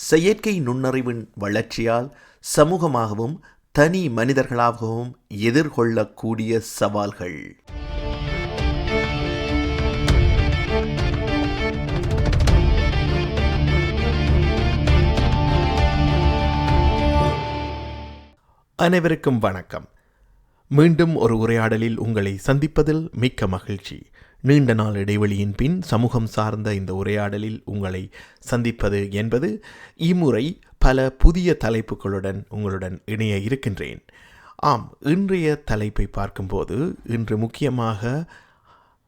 செயற்கை நுண்ணறிவின் வளர்ச்சியால் சமூகமாகவும் தனி மனிதர்களாகவும் எதிர்கொள்ளக்கூடிய சவால்கள். அனைவருக்கும் வணக்கம். மீண்டும் ஒரு உரையாடலில் உங்களை சந்திப்பதில் மிக்க மகிழ்ச்சி. நீண்ட நாள் இடைவெளியின் பின் சமூகம் சார்ந்த இந்த உரையாடலில் உங்களை சந்திப்பது என்பது இம்முறை பல புதிய தலைப்புகளுடன் உங்களுடன் இணைய இருக்கின்றேன். ஆம் இன்றைய தலைப்பை பார்க்கும்போது இன்று முக்கியமாக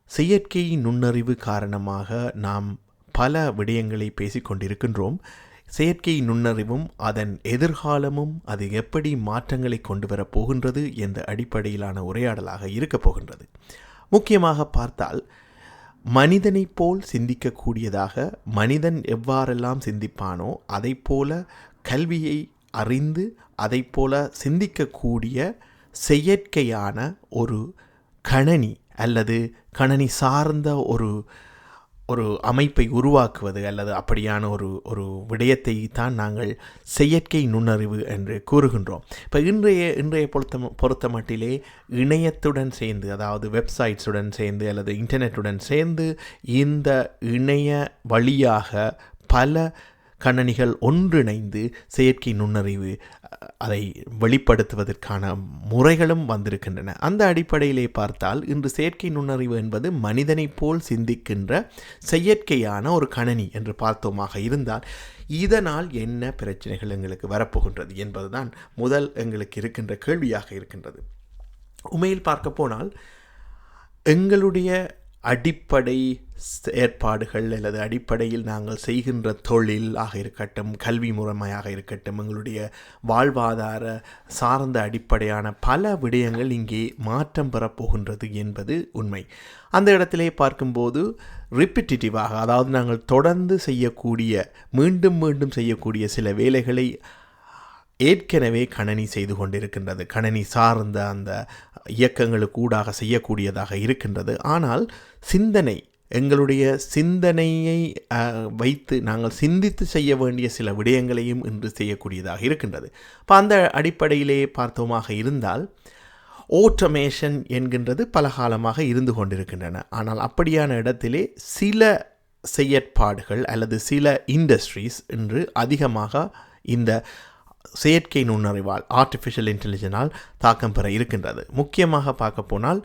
செயற்கை நுண்ணறிவு காரணமாக நாம் பல விடயங்களை பேசிக்கொண்டிருக்கின்றோம் செயற்கை நுண்ணறிவும் அதன் எதிர்காலமும் அது எப்படி மாற்றங்களை கொண்டு வரப் போகின்றது என்ற அடிப்படையிலான உரையாடலாக இருக்கப் போகின்றது. முக்கியமாக பார்த்தால் மனிதனைப் போல் சிந்திக்கக்கூடியதாக மனிதன் எவ்வாறெல்லாம் சிந்திப்பானோ அதைப் போல கல்வியை அறிந்து அதைப் போல சிந்திக்கக்கூடிய செயற்கையான ஒரு கணனி அல்லது கணனி சார்ந்த ஒரு ஒரு அமைப்பை உருவாக்குவது அல்லது அப்படியான ஒரு ஒரு விடயத்தை தான் நாங்கள் செயற்கை நுண்ணறிவு என்று கூறுகின்றோம். இப்போ இன்றைய இன்றைய பொறுத்த பொறுத்த மட்டிலே இணையத்துடன் சேர்ந்து அதாவது வெப்சைட்ஸுடன் சேர்ந்து அல்லது இன்டர்நெட்டுடன் சேர்ந்து இந்த இணைய வழியாக பல கணனிகள் ஒன்றிணைந்து செயற்கை நுண்ணறிவு அதை வெளிப்படுத்துவதற்கான முறைகளும் வந்திருக்கின்றன. அந்த அடிப்படையிலே பார்த்தால் இன்று செயற்கை நுண்ணறிவு என்பது மனிதனைப் போல் சிந்திக்கின்ற செயற்கையான ஒரு கணனி என்று பார்த்தோமாக இருந்தால் இதனால் என்ன பிரச்சனைகள் எங்களுக்கு வரப்போகின்றது என்பதுதான் முதல் எங்களுக்கு இருக்கின்ற கேள்வியாக இருக்கின்றது. உண்மையில் பார்க்க போனால் எங்களுடைய அடிப்படை ஏற்பாடுகள் அல்லது அடிப்படையில் நாங்கள் செய்கின்ற தொழில் ஆக இருக்கட்டும் கல்வி முறைமையாக இருக்கட்டும் எங்களுடைய வாழ்வாதார சார்ந்த அடிப்படையான பல விடயங்கள் இங்கே மாற்றம் பெறப்போகின்றது என்பது உண்மை. அந்த இடத்திலே பார்க்கும்போது ரிப்பிட்டிட்டிவாக அதாவது நாங்கள் தொடர்ந்து செய்யக்கூடிய மீண்டும் மீண்டும் செய்யக்கூடிய சில வேலைகளை ஏற்கனவே கணனி செய்து கொண்டிருக்கின்றது. கணனி சார்ந்த அந்த இயக்கங்களுக்கு ஊடாக செய்யக்கூடியதாக இருக்கின்றது. ஆனால் சிந்தனை எங்களுடைய சிந்தனையை வைத்து நாங்கள் சிந்தித்து செய்ய வேண்டிய சில விடயங்களையும் இன்று செய்யக்கூடியதாக இருக்கின்றது. இப்போ அந்த அடிப்படையிலே பார்த்தோமாக இருந்தால் ஓட்டமேஷன் என்கின்றது பல காலமாக இருந்து கொண்டிருக்கின்றன. ஆனால் அப்படியான இடத்திலே சில செயற்பாடுகள் அல்லது சில இண்டஸ்ட்ரீஸ் இன்று அதிகமாக இந்த செயற்கை நுண்ணறிவால் ஆர்டிஃபிஷியல் இன்டெலிஜெனால் தாக்கம் பெற இருக்கின்றது. முக்கியமாக பார்க்க போனால்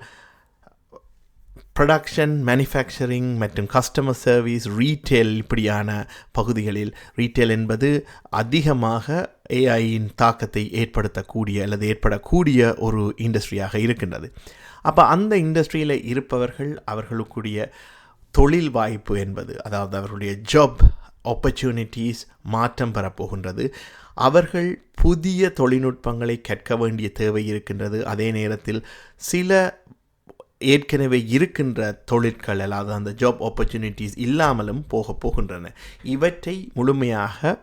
ப்ரொடக்ஷன் மேனுஃபேக்சரிங் மற்றும் கஸ்டமர் சர்வீஸ் ரீட்டெயில் இப்படியான பகுதிகளில் ரீட்டெயில் என்பது அதிகமாக ஏஐயின் தாக்கத்தை ஏற்படுத்தக்கூடிய அல்லது ஏற்படக்கூடிய ஒரு இண்டஸ்ட்ரியாக இருக்கின்றது. அப்போ அந்த இண்டஸ்ட்ரியில் இருப்பவர்கள் அவர்களுக்குரிய தொழில் வாய்ப்பு என்பது அதாவது அவர்களுடைய ஜாப் ஆப்பர்ச்சுனிட்டிஸ் மாற்றம் பெறப்போகின்றது. அவர்கள் புதிய தொழில்நுட்பங்களை கற்க வேண்டிய தேவை இருக்கின்றது. அதே நேரத்தில் சில ஏற்கனவே இருக்கின்ற தொழிற்கள் அதாவது அந்த ஜாப் ஆப்பர்ச்சுனிட்டிஸ் இல்லாமலும் போக போகின்றன. இவற்றை முழுமையாக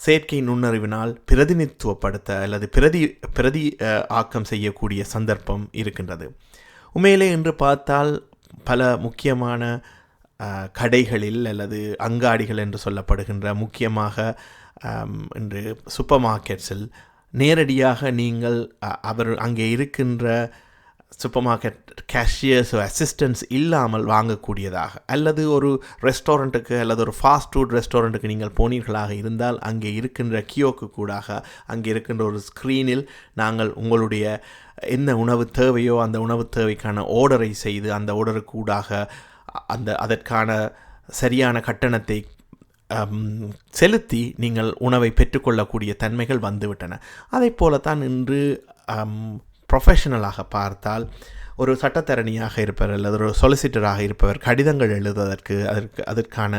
செயற்கை நுண்ணறிவினால் பிரதிநிதித்துவப்படுத்த அல்லது பிரதி பிரதி ஆக்கம் செய்யக்கூடிய சந்தர்ப்பம் இருக்கின்றது. உண்மையிலே என்று பார்த்தால் பல முக்கியமான கடைகளில் அல்லது அங்காடிகள் என்று சொல்லப்படுகின்ற முக்கியமாக இன்று சூப்பர் மார்க்கெட்ஸில் நேரடியாக நீங்கள் அவர் அங்கே இருக்கின்ற சூப்பர் மார்க்கெட் கேஷியர்ஸ் அசிஸ்டன்ஸ் இல்லாமல் வாங்கக்கூடியதாக. அல்லது ஒரு ரெஸ்டாரண்ட்டுக்கு அல்லது ஒரு ஃபாஸ்ட் ஃபுட் ரெஸ்டாரண்ட்டுக்கு நீங்கள் போனீர்களாக இருந்தால் அங்கே இருக்கின்ற கியோக்கு கூடாக அங்கே இருக்கின்ற ஒரு ஸ்க்ரீனில் நாங்கள் உங்களுடைய என்ன உணவு தேவையோ அந்த உணவு தேவைக்கான ஆர்டரை செய்து அந்த ஆர்டருக்கு அந்த அதற்கான சரியான கட்டணத்தை செலுத்தி நீங்கள் உணவை பெற்றுக்கொள்ளக்கூடிய தன்மைகள் வந்துவிட்டன. அதை போலத்தான் இன்று ப்ரொஃபஷனலாக பார்த்தால் ஒரு சட்டத்தரணியாக இருப்பவர் அல்லது ஒரு சொலிசிட்டராக இருப்பவர் கடிதங்கள் எழுதுவதற்கு அதற்கு அதற்கான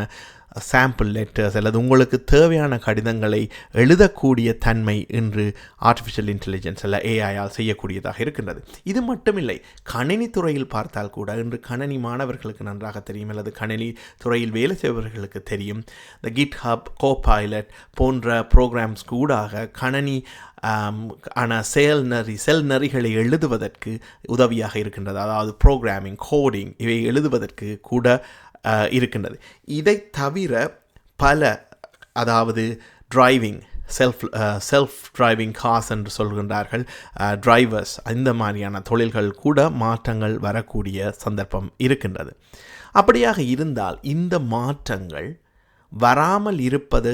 சாம்பிள் லெட்டர்ஸ் அல்லது உங்களுக்கு தேவையான கடிதங்களை எழுதக்கூடிய தன்மை இன்று ஆர்டிஃபிஷியல் இன்டெலிஜென்ஸ் அல்ல ஏஐயால் செய்யக்கூடியதாக இருக்கின்றது. இது மட்டுமில்லை கணினி துறையில் பார்த்தால் கூட இன்று கணினி மாணவர்களுக்கு நன்றாக தெரியும் அல்லது கணினி துறையில் வேலை செய்பவர்களுக்கு தெரியும். இந்த கிட் ஹப் கோபைலட் போன்ற ப்ரோக்ராம்ஸ் கூடாக கணினி ஆனால் செயல் நெறி செல் நெறிகளை எழுதுவதற்கு உதவியாக இருக்கின்றது. அதாவது ப்ரோக்ராமிங் கோடிங் இவை எழுதுவதற்கு கூட இருக்கின்றது. இதை தவிர பல அதாவது driving self self driving cars என்று சொல்கின்றார்கள் டிரைவர்ஸ் இந்த மாதிரியான தொழில்கள் கூட மாற்றங்கள் வரக்கூடிய சந்தர்ப்பம் இருக்கின்றது. அப்படியாக இருந்தால் இந்த மாற்றங்கள் வராமல் இருப்பது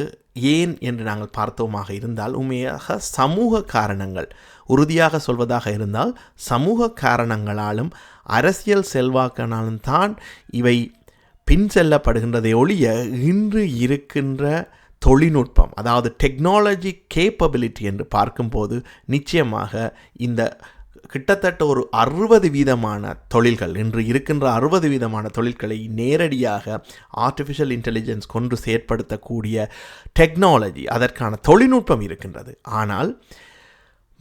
ஏன் என்று நாங்கள் பார்த்தோமாக இருந்தால் உண்மையாக சமூக காரணங்கள் உறுதியாக சொல்வதாக இருந்தால் சமூக காரணங்களாலும் அரசியல் செல்வாக்கினாலும் தான் இவை பின் செல்லப்படுகின்றதை ஒழிய இன்று இருக்கின்ற தொழில்நுட்பம் அதாவது டெக்னாலஜி கேப்பபிலிட்டி என்று பார்க்கும்போது நிச்சயமாக இந்த கிட்டத்தட்ட ஒரு அறுபது வீதமான தொழில்கள் இன்று இருக்கின்ற அறுபது வீதமான தொழில்களை நேரடியாக ஆர்டிஃபிஷியல் இன்டெலிஜென்ஸ் கொண்டு செயற்படுத்தக்கூடிய டெக்னாலஜி அதற்கான தொழில்நுட்பம் இருக்கின்றது. ஆனால்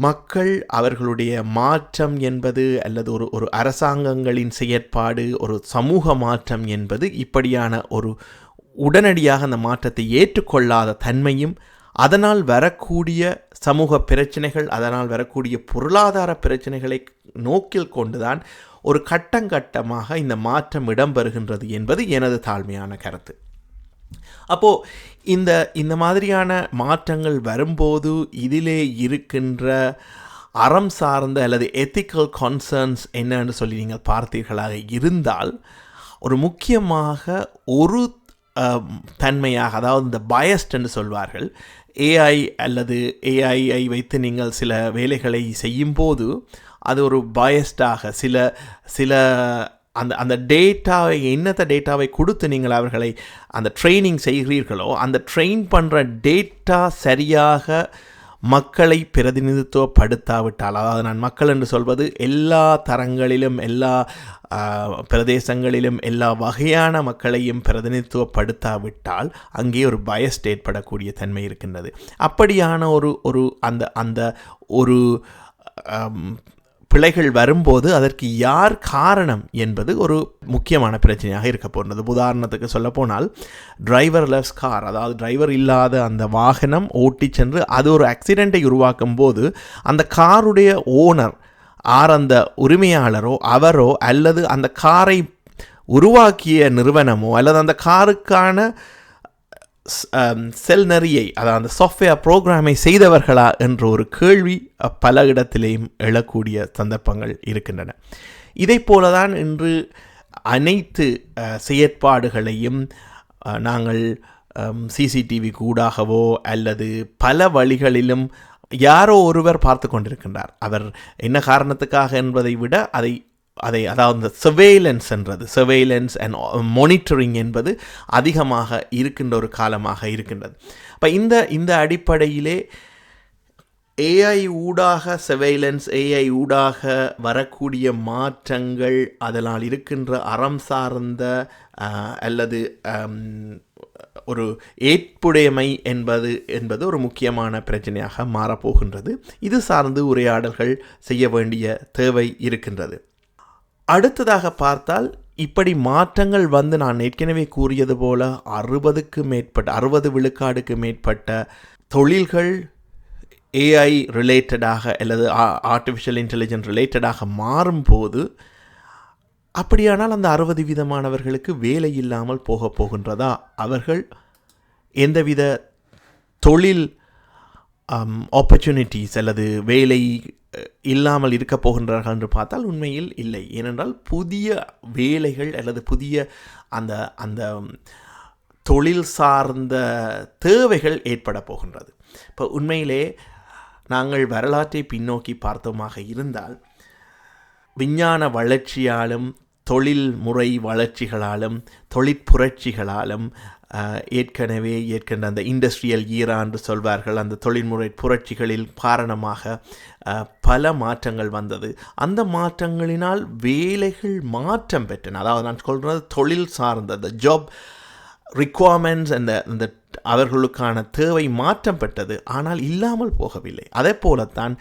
மக்கள் அவர்களுடைய மாற்றம் என்பது அல்லது ஒரு ஒரு அரசாங்கங்களின் செயற்பாடு ஒரு சமூக மாற்றம் என்பது இப்படியான ஒரு உடனடியாக அந்த மாற்றத்தை ஏற்றுக்கொள்ளாத தன்மையும் அதனால் வரக்கூடிய சமூக பிரச்சனைகள் அதனால் வரக்கூடிய பொருளாதார பிரச்சனைகளை நோக்கில் கொண்டுதான் ஒரு கட்டங்கட்டமாக இந்த மாற்றம் இடம்பெறுகின்றது என்பது எனது தாழ்மையான கருத்து. அப்போது இந்த இந்த மாதிரியான மாற்றங்கள் வரும்போது இதிலே இருக்கின்ற அறம் சார்ந்த அல்லது எத்திக்கல் கான்சர்ன்ஸ் என்னன்னு சொல்லி நீங்கள் பார்த்தீர்களாக இருந்தால் ஒரு முக்கியமாக ஒரு தன்மையாக அதாவது இந்த பயஸ்ட் என்று சொல்வார்கள் ஏஐ அல்லது ஏஐஐ வைத்து நீங்கள் சில வேலைகளை செய்யும்போது அது ஒரு பயஸ்டாக சில சில அந்த அந்த டேட்டாவை என்னத்த டேட்டாவை கொடுத்து நீங்கள் அவர்களை அந்த ட்ரைனிங் செய்கிறீர்களோ அந்த ட்ரெயின் பண்ணுற டேட்டா சரியாக மக்களை பிரதிநிதித்துவப்படுத்தாவிட்டால் அதாவது நான் மக்கள் என்று சொல்வது எல்லா தரங்களிலும் எல்லா பிரதேசங்களிலும் எல்லா வகையான மக்களையும் பிரதிநிதித்துவப்படுத்தாவிட்டால் அங்கே ஒரு பயஸ்ட் ஏற்படக்கூடிய தன்மை இருக்கின்றது. அப்படியான ஒரு ஒரு அந்த அந்த ஒரு பிழைகள் வரும்போது அதற்கு யார் காரணம் என்பது ஒரு முக்கியமான பிரச்சனையாக இருக்க போகிறது உதாரணத்துக்கு சொல்ல போனால் டிரைவர்லெஸ் கார் அதாவது டிரைவர் இல்லாத அந்த வாகனம் ஓட்டி சென்று அது ஒரு ஆக்சிடெண்ட்டை உருவாக்கும் போது அந்த காருடைய ஓனர் ஆர் அந்த உரிமையாளரோ அவரோ அல்லது அந்த காரை உருவாக்கிய நிறுவனமோ அல்லது அந்த காருக்கான செல் நெறியை அதாவது அந்த சாஃப்ட்வேர் ப்ரோக்ராமை செய்தவர்களா என்ற ஒரு கேள்வி பல இடத்திலேயும் எழக்கூடிய சந்தர்ப்பங்கள் இருக்கின்றன. இதை போலதான் இன்று அனைத்து செயற்பாடுகளையும் நாங்கள் சிசிடிவி கூடாகவோ அல்லது பல வழிகளிலும் யாரோ ஒருவர் பார்த்து கொண்டிருக்கின்றார். அவர் என்ன காரணத்துக்காக என்பதை விட அதை அதை அதாவது இந்த சர்வேலன்ஸ் என்றது. சர்வேலன்ஸ் அண்ட் மானிட்டரிங் என்பது அதிகமாக இருக்கின்ற ஒரு காலமாக இருக்கின்றது. இப்போ இந்த இந்த அடிப்படையிலே ஏஐ ஊடாக சர்வேலன்ஸ் ஏஐ ஊடாக வரக்கூடிய மாற்றங்கள் அதனால் இருக்கின்ற அறம் சார்ந்த அல்லது ஒரு ஏற்புடைமை என்பது என்பது ஒரு முக்கியமான பிரச்சனையாக மாறப்போகின்றது. இது சார்ந்து உரையாடல்கள் செய்ய வேண்டிய தேவை இருக்கின்றது. அடுத்ததாக பார்த்தால் இப்படி மாற்றங்கள் வந்து நான் ஏற்கனவே கூறியது போல அறுபதுக்கு மேற்பட்ட அறுபது விழுக்காடுக்கு மேற்பட்ட தொழில்கள் ஏஐ ரிலேட்டடாக அல்லது ஆர்டிஃபிஷியல் இன்டெலிஜென்ஸ் ரிலேட்டடாக மாறும்போது அப்படியானால் அந்த அறுபது விதமானவர்களுக்கு வேலை இல்லாமல் போக போகின்றதா? அவர்கள் எந்தவித தொழில் Um, ஆப்பர்ச்சுனிட்டிஸ் அல்லது வேலை இல்லாமல் இருக்க போகின்றார்கள் என்று பார்த்தால் உண்மையில் இல்லை. ஏனென்றால் புதிய வேலைகள் அல்லது புதிய அந்த அந்த um, தொழில் சார்ந்த தேவைகள் ஏற்பட போகின்றது. இப்போ உண்மையிலே நாங்கள் வரலாற்றை பின்னோக்கி பார்த்தோமாக இருந்தால் விஞ்ஞான வளர்ச்சியாலும் தொழில் முறை வளர்ச்சிகளாலும் தொழிற்புரட்சிகளாலும் ஏற்கனவே ஏற்கனவே அந்த இண்டஸ்ட்ரியல் ஈரா என்று சொல்வார்கள் அந்த தொழில்முறை புரட்சிகளில் காரணமாக பல மாற்றங்கள் வந்தது. அந்த மாற்றங்களினால் வேலைகள் மாற்றம் பெற்றன. அதாவது நான் சொல்கிறது தொழில் சார்ந்த அந்த ஜாப் ரிக்குவயர்மெண்ட்ஸ் அந்த அந்த அவர்களுக்கான தேவை மாற்றம் பெற்றது. ஆனால் இல்லாமல் போகவில்லை. அதே போலத்தான்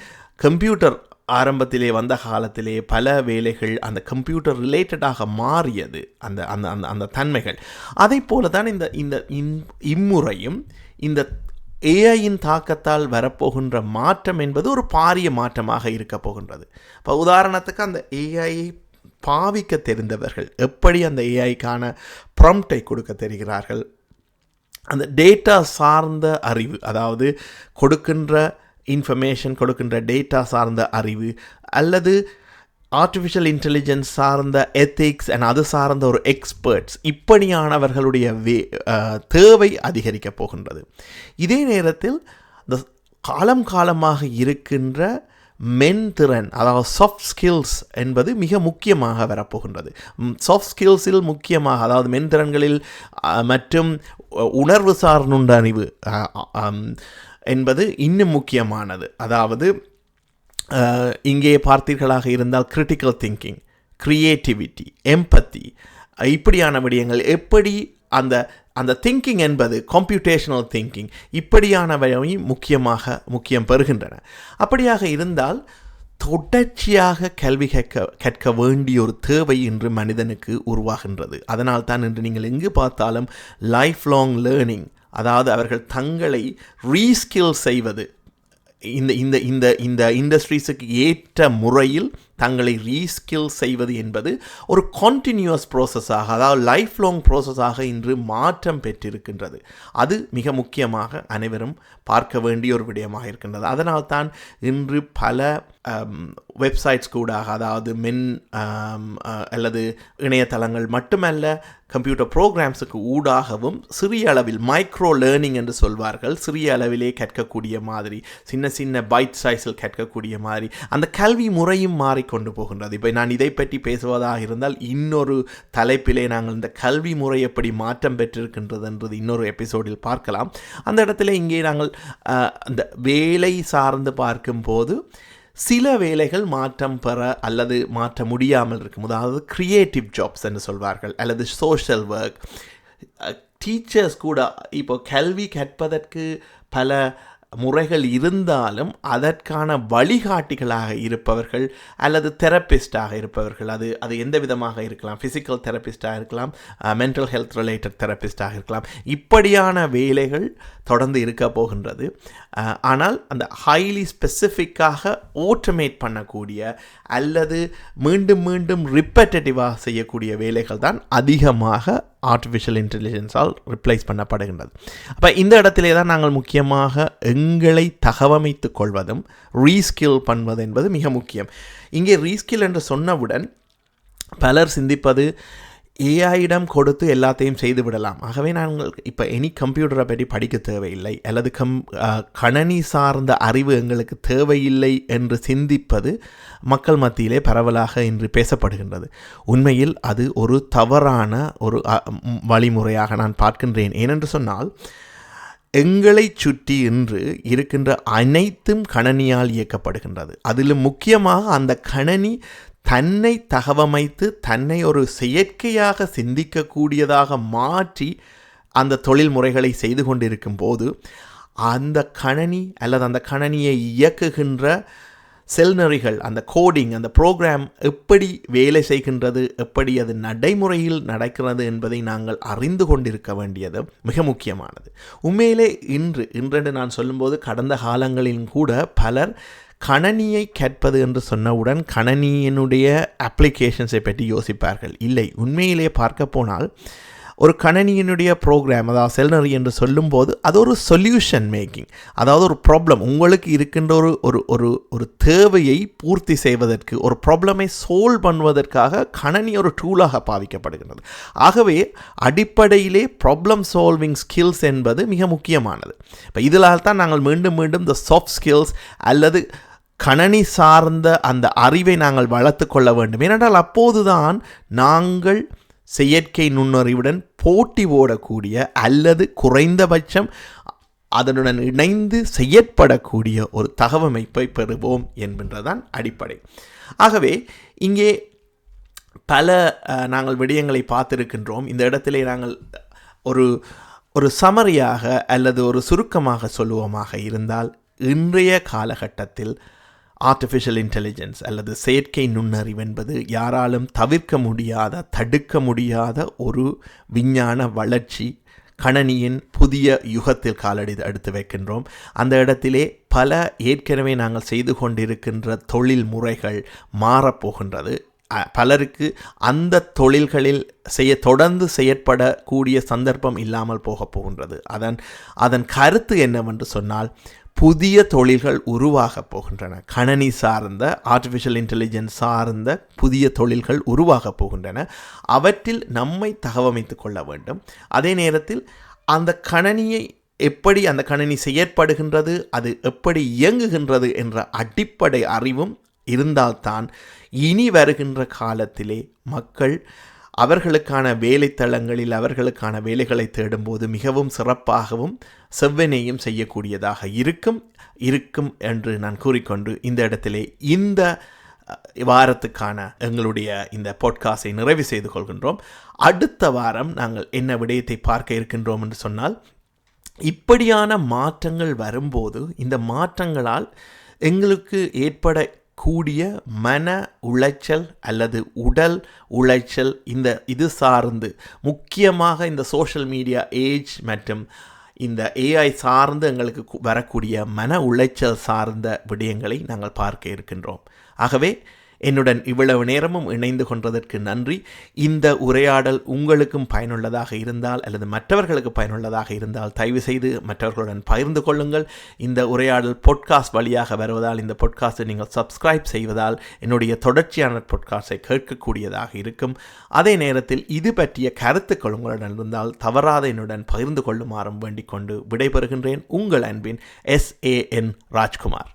கம்ப்யூட்டர் ஆரம்பத்திலே வந்த காலத்திலே பல வேலைகள் அந்த கம்ப்யூட்டர் ரிலேட்டடாக மாறியது. அந்த அந்த அந்த அந்த தன்மைகள். அதை போல தான் இந்த இந்த இம்முறையும் இந்த ஏஐயின் தாக்கத்தால் வரப்போகின்ற மாற்றம் என்பது ஒரு பாரிய மாற்றமாக இருக்க போகின்றது. இப்போ உதாரணத்துக்கு அந்த ஏஐயை பாவிக்க தெரிந்தவர்கள் எப்படி அந்த ஏஐக்கான ப்ரம்ப்டை கொடுக்க தெரிகிறார்கள்? அந்த டேட்டா சார்ந்த அறிவு அதாவது கொடுக்கின்ற இன்ஃபர்மேஷன் கொடுக்கின்ற டேட்டா சார்ந்த அறிவு அல்லது ஆர்டிஃபிஷியல் இன்டெலிஜென்ஸ் சார்ந்த எத்திக்ஸ் அண்ட் அது சார்ந்த ஒரு எக்ஸ்பர்ட்ஸ் இப்படியானவர்களுடைய வே தேவை அதிகரிக்கப் போகின்றது. இதே நேரத்தில் இந்த காலம் காலமாக இருக்கின்ற மென்திறன் அதாவது சாஃப்ட் ஸ்கில்ஸ் என்பது மிக முக்கியமாக வரப்போகின்றது. சாஃப்ட் ஸ்கில்ஸில் முக்கியமாக அதாவது மென்திறன்களில் திறன்களில் மற்றும் உணர்வு சார் என்பது இன்னும் முக்கியமானது. அதாவது இங்கே பார்த்தீர்களாக இருந்தால் கிரிட்டிக்கல் திங்கிங் க்ரியேட்டிவிட்டி எம்பத்தி இப்படியான விடயங்கள் எப்படி அந்த அந்த திங்கிங் என்பது கம்ப்யூட்டேஷனல் திங்கிங் இப்படியானவை முக்கியமாக முக்கியம் பெறுகின்றன. அப்படியாக இருந்தால் தொடர்ச்சியாக கல்வி கற்க கற்க வேண்டிய ஒரு தேவை இன்று மனிதனுக்கு உருவாகின்றது. அதனால் தான் இன்று நீங்கள் எங்கு பார்த்தாலும் லைஃப் லாங் லேர்னிங் அதாவது அவர்கள் தங்களை ரீஸ்கில் செய்வது. இந்த இந்த இந்த இந்த இண்டஸ்ட்ரீஸுக்கு ஏற்ற முறையில் தங்களை ரீஸ்கில் செய்வது என்பது ஒரு கான்டினியூஸ் ப்ராசஸாக அதாவது லைஃப் லாங் ப்ராசஸாக இன்று மாற்றம் பெற்றிருக்கின்றது. அது மிக முக்கியமாக அனைவரும் பார்க்க வேண்டிய ஒரு விடயமாக இருக்கின்றது. அதனால் தான் இன்று பல வெப்சைட்ஸ் கூடாக அதாவது மென் அல்லது இணையதளங்கள் மட்டுமல்ல கம்ப்யூட்டர் ப்ரோக்ராம்ஸுக்கு ஊடாகவும் சிறிய அளவில் மைக்ரோ லேர்னிங் என்று சொல்வார்கள். சிறிய அளவிலே கற்கக்கூடிய மாதிரி சின்ன சின்ன பைட் சைஸில் கற்கக்கூடிய மாதிரி அந்த கல்வி முறையும் மாறி கொண்டு போகின்றது. இப்போ நான் இதை பற்றி பேசுவதாக இருந்தால் இன்னொரு தலைப்பிலே நாங்கள் இந்த கல்வி முறை எப்படி மாற்றம் பெற்றிருக்கின்றது என்றது இன்னொரு எபிசோடில் பார்க்கலாம். அந்த இடத்துல இங்கே நாங்கள் அந்த வேலை சார்ந்து பார்க்கும்போது சில வேலைகள் மாற்றம் பெற அல்லது மாற்ற முடியாமல் இருக்கும். அதாவது கிரியேட்டிவ் ஜாப்ஸ் என்று சொல்வார்கள் அல்லது சோஷியல் ஒர்க் டீச்சர்ஸ் கூட இப்போ கல்வி கற்பதற்கு பல முறைகள் இருந்தாலும் அதற்கான வழிகாட்டிகளாக இருப்பவர்கள் அல்லது தெரப்பிஸ்டாக இருப்பவர்கள். அது அது எந்த விதமாக இருக்கலாம்? ஃபிசிக்கல் தெரப்பிஸ்டாக இருக்கலாம் மென்டல் ஹெல்த் ரிலேட்டட் தெரப்பிஸ்டாக இருக்கலாம். இப்படியான வேலைகள் தொடர்ந்து இருக்க போகின்றது. ஆனால் அந்த ஹைலி ஸ்பெசிஃபிக்காக ஓட்டமேட் பண்ணக்கூடிய அல்லது மீண்டும் மீண்டும் ரிப்பட்டேட்டிவாக செய்யக்கூடிய வேலைகள் தான் அதிகமாக ஆர்டிஃபிஷியல் இன்டெலிஜென்ஸால் ரிப்ளைஸ் பண்ணப்படுகின்றது. அப்போ இந்த இடத்திலே தான் நாங்கள் முக்கியமாக எண்களை தகவமைத்து கொள்வதும் ரீஸ்கில் பண்ணுவது என்பது மிக முக்கியம். இங்கே ரீஸ்கில் என்று சொன்னவுடன் பலர் சிந்திப்பது ஏஐயிடம் கொடுத்து எல்லாத்தையும் செய்து விடலாம். ஆகவே நாங்கள் இப்போ எனி கம்ப்யூட்டரை பற்றி படிக்க தேவையில்லை அல்லது கம் கணனி சார்ந்த அறிவு எங்களுக்கு தேவையில்லை என்று சிந்திப்பது மக்கள் மத்தியிலே பரவலாக இன்று பேசப்படுகின்றது. உண்மையில் அது ஒரு தவறான ஒரு வழிமுறையாக நான் பார்க்கின்றேன். ஏனென்று சொன்னால் எங்களை சுற்றி இன்று இருக்கின்ற அனைத்தும் கணனியால் இயக்கப்படுகின்றது. அதிலும் முக்கியமாக அந்த கணனி தன்னை தகவமைத்து தன்னை ஒரு செயற்கையாக சிந்திக்கக்கூடியதாக மாற்றி அந்த தொழில் முறைகளை செய்து கொண்டிருக்கும் போது அந்த கணனி அல்லது அந்த கணனியை இயக்குகின்ற செல்நெறிகள் அந்த கோடிங் அந்த ப்ரோக்ராம் எப்படி வேலை செய்கின்றது எப்படி அது நடைமுறையில் நடக்கிறது என்பதை நாங்கள் அறிந்து கொண்டிருக்க வேண்டியது மிக முக்கியமானது. உண்மையிலே இன்று இன்றென்று நான் சொல்லும்போது கடந்த காலங்களிலும் கூட பலர் கணனியை கேட்பது என்று சொன்னவுடன் கணனியினுடைய அப்ளிகேஷன்ஸை பற்றி யோசிப்பார்கள். இல்லை உண்மையிலே பார்க்க போனால் ஒரு கணனியினுடைய ப்ரோக்ராம் அதாவது செல்னரி என்று சொல்லும்போது அது ஒரு சொல்யூஷன் மேக்கிங் அதாவது ஒரு ப்ராப்ளம் உங்களுக்கு இருக்கின்ற ஒரு ஒரு ஒரு ஒரு தேவையை பூர்த்தி செய்வதற்கு ஒரு ப்ராப்ளமை சால்வ் பண்ணுவதற்காக கணனி ஒரு டூலாக பாவிக்கப்படுகின்றது. ஆகவே அடிப்படையிலே ப்ராப்ளம் சால்விங் ஸ்கில்ஸ் என்பது மிக முக்கியமானது. இப்போ இதனால் தான் நாங்கள் மீண்டும் மீண்டும் இந்த சாஃப்ட் ஸ்கில்ஸ் அல்லது கணனி சார்ந்த அந்த அறிவை நாங்கள் வளர்த்து கொள்ள வேண்டும். ஏனென்றால் அப்போதுதான் நாங்கள் செயற்கை நுண்ணறிவுடன் போட்டி ஓடக்கூடிய அல்லது குறைந்தபட்சம் அதனுடன் இணைந்து செயற்படக்கூடிய ஒரு தகவமைப்பை பெறுவோம் என்கின்றதான் அடிப்படை. ஆகவே இங்கே பல நாங்கள் விடயங்களை பார்த்திருக்கின்றோம். இந்த இடத்திலே நாங்கள் ஒரு ஒரு சமரியாக அல்லது ஒரு சுருக்கமாக சொல்லுவோமாக இருந்தால் இன்றைய காலகட்டத்தில் ஆர்டிஃபிஷியல் இன்டெலிஜென்ஸ் அல்லது செயற்கை நுண்ணறிவு என்பது யாராலும் தவிர்க்க முடியாத தடுக்க முடியாத ஒரு விஞ்ஞான வளர்ச்சி கணனியின் புதிய யுகத்தில் காலடி எடுத்து வைக்கின்றோம். அந்த இடத்திலே பல ஏற்கனவே நாங்கள் செய்து கொண்டிருக்கின்ற தொழில் முறைகள் மாறப்போகின்றது. பலருக்கு அந்த தொழில்களில் செய்ய தொடர்ந்து செயற்படக்கூடிய சந்தர்ப்பம் இல்லாமல் போகப் போகின்றது. அதன் அதன் கருத்து என்னவென்று சொன்னால் புதிய தொழில்கள் உருவாகப் போகின்றன. கணனி சார்ந்த ஆர்டிஃபிஷியல் இன்டெலிஜென்ஸ் சார்ந்த புதிய தொழில்கள் உருவாகப் போகின்றன. அவற்றில் நம்மை தகவமைத்து கொள்ள வேண்டும். அதே நேரத்தில் அந்த கணனியை எப்படி அந்த கணினி செயற்படுகின்றது அது எப்படி இயங்குகின்றது என்ற அடிப்படை அறிவும் இருந்தால்தான் இனி வருகின்ற காலத்திலே மக்கள் அவர்களுக்கான வேலைத்தளங்களில் அவர்களுக்கான வேலைகளை தேடும்போது மிகவும் சிறப்பாகவும் செவ்வனையும் செய்யக்கூடியதாக இருக்கும் இருக்கும் என்று நான் கூறிக்கொண்டு இந்த இடத்திலே இந்த வாரத்துக்கான எங்களுடைய இந்த பாட்காஸ்டை நிறைவு செய்து கொள்கின்றோம். அடுத்த வாரம் நாங்கள் என்ன விடயத்தை பார்க்க இருக்கின்றோம் என்று சொன்னால் இப்படியான மாற்றங்கள் வரும்போது இந்த மாற்றங்களால் எங்களுக்கு ஏற்பட கூடிய மன உளைச்சல் அல்லது உடல் உளைச்சல் இந்த இது சார்ந்து முக்கியமாக இந்த சோஷியல் மீடியா ஏஜ் மற்றும் இந்த ஏஐ சார்ந்து எங்களுக்கு வரக்கூடிய மன உளைச்சல் சார்ந்த விடயங்களை நாங்கள் பார்க்க இருக்கின்றோம். ஆகவே என்னுடன் இவ்வளவு நேரமும் இணைந்து கொண்டதற்கு நன்றி. இந்த உரையாடல் உங்களுக்கும் பயனுள்ளதாக இருந்தால் அல்லது மற்றவர்களுக்கு பயனுள்ளதாக இருந்தால் தயவு செய்து மற்றவர்களுடன் பகிர்ந்து கொள்ளுங்கள். இந்த உரையாடல் பொட்காஸ்ட் வழியாக வருவதால் இந்த பொட்காஸ்ட்டை நீங்கள் சப்ஸ்கிரைப் செய்வதால் என்னுடைய தொடர்ச்சியான பொட்காஸ்டை கேட்கக்கூடியதாக இருக்கும். அதே நேரத்தில் இது பற்றிய கருத்துக்கள் உங்களுடன் இருந்தால் தவறாத என்னுடன் பகிர்ந்து கொள்ளுமாறும் வேண்டிக் கொண்டு விடைபெறுகின்றேன். உங்கள் அன்பின் எஸ் ஏ என் ராஜ்குமார்.